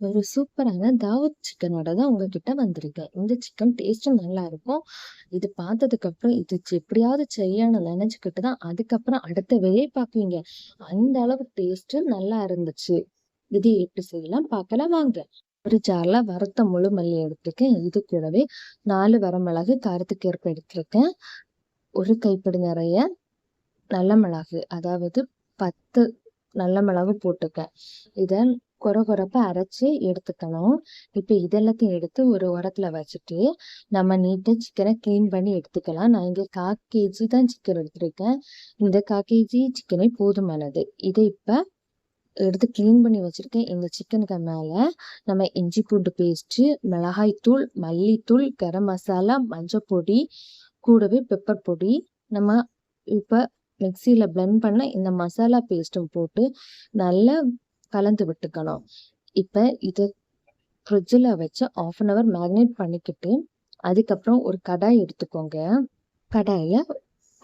ஒரு சூப்பரான தாவத் சிக்கனோட தான் உங்ககிட்ட வந்திருக்கேன். இந்த சிக்கன் டேஸ்ட்டும் நல்லா இருக்கும். இது பார்த்ததுக்கப்புறம் இது எப்படியாவது செய்யணும் நினைச்சுக்கிட்டு தான் அதுக்கப்புறம் அடுத்த வேலையை பார்க்குவீங்க. அந்த அளவு டேஸ்ட்டு நல்லா இருந்துச்சு. இது எப்படி செய்யலாம் பார்க்கலாம் வாங்க. ஒரு ஜாரில் வறுத்த முழு மல்லி எடுத்துருக்கேன். இது கூடவே நாலு வரமிளகு காரத்துக்கு ஏற்ப எடுத்திருக்கேன். ஒரு கைப்பிடி நிறைய நல்ல மிளகு அதாவது 10 நல்ல மிளகு போட்டுக்கேன். இதை கொர கொரப்பா அரைச்சி எடுத்துக்கணும். இப்போ இதெல்லாத்தையும் எடுத்து ஒரு உரத்தில் வச்சுட்டு, நம்ம நீட்டாக சிக்கனை க்ளீன் பண்ணி எடுத்துக்கலாம். நான் இங்கே கா கேஜி தான் சிக்கன் எடுத்திருக்கேன். இந்த கா கேஜி சிக்கனே போதுமானது. இதை இப்போ எடுத்து க்ளீன் பண்ணி வச்சுருக்கேன் இந்த சிக்கனுக்கு மேலே நம்ம இஞ்சி பூண்டு பேஸ்ட்டு, மிளகாய் தூள், மல்லித்தூள், கரம் மசாலா, மஞ்சள் பொடி, கூடவே பெப்பர் பொடி, நம்ம இப்போ மிக்சியில் பிளெண்ட் பண்ண இந்த மசாலா பேஸ்ட்டும் போட்டு நல்லா கலந்து விட்டுக்கணும். இப்ப இதை ஃப்ரிட்ஜில் வச்சு 1/2 அன் ஹவர் மேரினேட் பண்ணிக்கிட்டு, அதுக்கப்புறம் ஒரு கடாய் எடுத்துக்கோங்க. கடாயில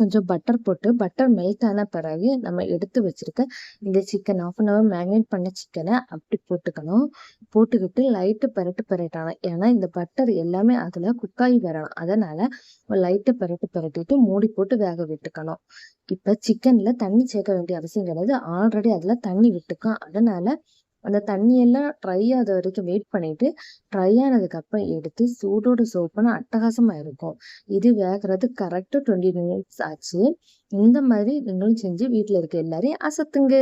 கொஞ்சம் பட்டர் போட்டு, பட்டர் மெல்ட் ஆன பிறகு நம்ம எடுத்து வச்சிருக்க இந்த சிக்கன் 1/2 அன் ஹவர் மேரினேட் பண்ண சிக்கனை அப்படி போட்டுக்கணும். போட்டுக்கிட்டு லைட்டு பெரட்டு பெரட்டணும். ஏன்னா இந்த பட்டர் எல்லாமே அதில் குக்காகி வரணும். அதனால் லைட்டு பெரட்டு பெரட்டிட்டு மூடி போட்டு வேக விட்டுக்கணும். இப்போ சிக்கனில் தண்ணி சேர்க்க வேண்டிய அவசியம் கிடையாது. ஆல்ரெடி அதில் தண்ணி விட்டுக்கும். அதனால் அந்த தண்ணி எல்லாம் ட்ரை ஆத வரைக்கும் வெயிட் பண்ணிட்டு, ட்ரை ஆனதுக்கப்புறம் எடுத்து சூடோட சோப்புனா பண்ணா அட்டகாசமா இருக்கும். இது வேகிறது கரெக்ட்டா 20 மினிட்ஸ் ஆச்சு. இந்த மாதிரி நீங்களும் செஞ்சு வீட்டில் இருக்க எல்லாரையும் அசத்துங்க.